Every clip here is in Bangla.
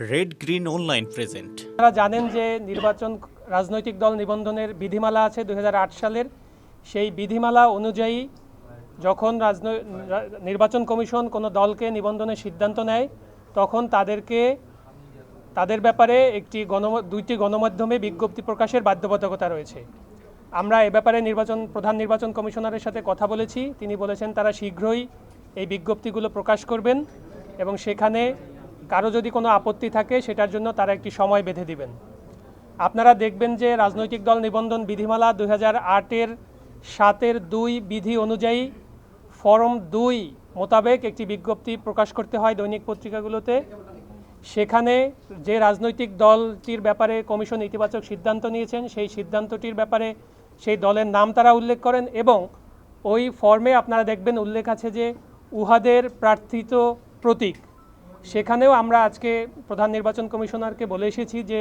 রেড গ্রিন অনলাইন প্রেজেন্ট আপনারা জানেন যে নির্বাচন রাজনৈতিক দল নিবন্ধনের বিধিমালা আছে দু হাজার আট সালের। সেই বিধিমালা অনুযায়ী যখন নির্বাচন কমিশন কোনো দলকে নিবন্ধনের সিদ্ধান্ত নেয়, তখন তাদেরকে, তাদের ব্যাপারে একটি গণ, দুইটি গণমাধ্যমে বিজ্ঞপ্তি প্রকাশের বাধ্যবাধকতা রয়েছে। আমরা এ ব্যাপারে নির্বাচন, প্রধান নির্বাচন কমিশনারের সাথে কথা বলেছি। তিনি বলেছেন, তারা শীঘ্রই এই বিজ্ঞপ্তিগুলো প্রকাশ করবেন এবং সেখানে কারও যদি কোনো আপত্তি থাকে, সেটার জন্য তারা একটি সময় বেঁধে দিবেন। আপনারা দেখবেন যে রাজনৈতিক দল নিবন্ধন বিধিমালা দুই হাজার আটের সাতের দুই বিধি অনুযায়ী ফরম দুই মোতাবেক একটি বিজ্ঞপ্তি প্রকাশ করতে হয় দৈনিক পত্রিকাগুলোতে। সেখানে যে রাজনৈতিক দলটির ব্যাপারে কমিশন ইতিবাচক সিদ্ধান্ত নিয়েছেন, সেই সিদ্ধান্তটির ব্যাপারে সেই দলের নাম তারা উল্লেখ করেন এবং ওই ফর্মে আপনারা দেখবেন উল্লেখ আছে যে উহাদের প্রার্থিত প্রতীক। সেখানেও আমরা আজকে প্রধান নির্বাচন কমিশনারকে বলে এসেছি যে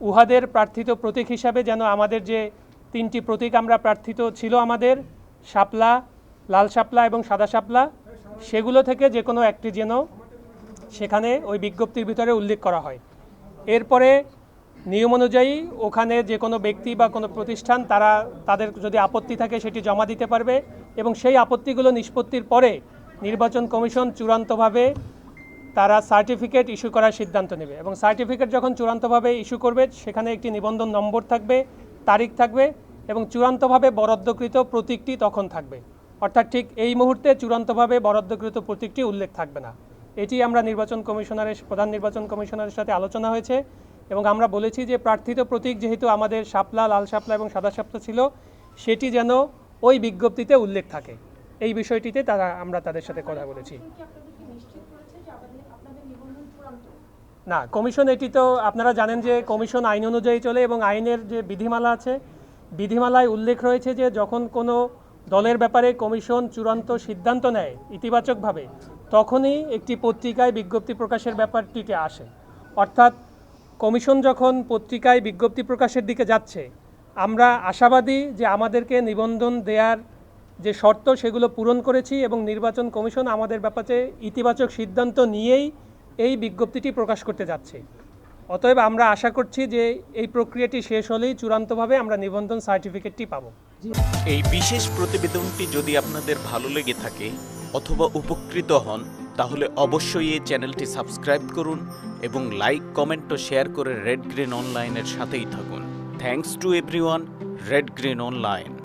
উহাদের প্রার্থিত প্রতীক হিসাবে যেন আমাদের যে তিনটি প্রতীক আমরা প্রার্থিত ছিল আমাদের, শাপলা, লাল শাপলা এবং সাদা শাপলা, সেগুলো থেকে যে কোনো একটি যেন সেখানে ওই বিজ্ঞপ্তির ভিতরে উল্লেখ করা হয়। এরপরে নিয়ম অনুযায়ী ওখানে যে কোনো ব্যক্তি বা কোনো প্রতিষ্ঠান তারা তাদের যদি আপত্তি থাকে সেটি জমা দিতে পারবে এবং সেই আপত্তিগুলো নিষ্পত্তির পরে নির্বাচন কমিশন চূড়ান্তভাবে তারা সার্টিফিকেট ইস্যু করার সিদ্ধান্ত নেবে এবং সার্টিফিকেট যখন চূড়ান্তভাবে ইস্যু করবে, সেখানে একটি নিবন্ধন নম্বর থাকবে, তারিখ থাকবে এবং চূড়ান্তভাবে বরাদ্দকৃত প্রতীকটি তখন থাকবে। অর্থাৎ ঠিক এই মুহূর্তে চূড়ান্তভাবে বরাদ্দকৃত প্রতীকটি উল্লেখ থাকবে না। এটি আমরা নির্বাচন কমিশনারের প্রধান নির্বাচন কমিশনারের সাথে আলোচনা হয়েছে এবং আমরা বলেছি যে প্রার্থিত প্রতীক যেহেতু আমাদের শাপলা, লাল শাপলা এবং সাদা শাপলা ছিল, সেটি যেন ওই বিজ্ঞপ্তিতে উল্লেখ থাকে। এই বিষয়টিতে তারা, আমরা তাদের সাথে কথা বলেছি। না, কমিশন এটি তো আপনারা জানেন যে কমিশন আইন অনুযায়ী চলে এবং আইনের যে বিধিমালা আছে, বিধিমালায় উল্লেখ রয়েছে যে যখন কোনো দলের ব্যাপারে কমিশন চূড়ান্ত সিদ্ধান্ত নেয় ইতিবাচকভাবে, তখনই একটি পত্রিকায় বিজ্ঞপ্তি প্রকাশের ব্যাপারটিতে আসে। অর্থাৎ কমিশন যখন পত্রিকায় বিজ্ঞপ্তি প্রকাশের দিকে যাচ্ছে, আমরা আশাবাদী যে আমাদেরকে নিবন্ধন দেওয়ার যে শর্ত সেগুলো পূরণ করেছি এবং নির্বাচন কমিশন আমাদের ব্যাপারে ইতিবাচক সিদ্ধান্ত নিয়েই এই বিজ্ঞপ্তিটি প্রকাশ করতে যাচ্ছে। অতএব আমরা আশা করছি যে এই প্রক্রিয়াটি শেষ হলেই চূড়ান্তভাবে আমরা নিবন্ধন সার্টিফিকেটটি পাব। এই বিশেষ প্রতিবেদনটি যদি আপনাদের ভালো লেগে থাকে অথবা উপকৃত হন, তাহলে অবশ্যই এই চ্যানেলটি সাবস্ক্রাইব করুন এবং লাইক, কমেন্ট ও শেয়ার করে রেড গ্রিন অনলাইনের সাথেই থাকুন। Thanks to everyone red green online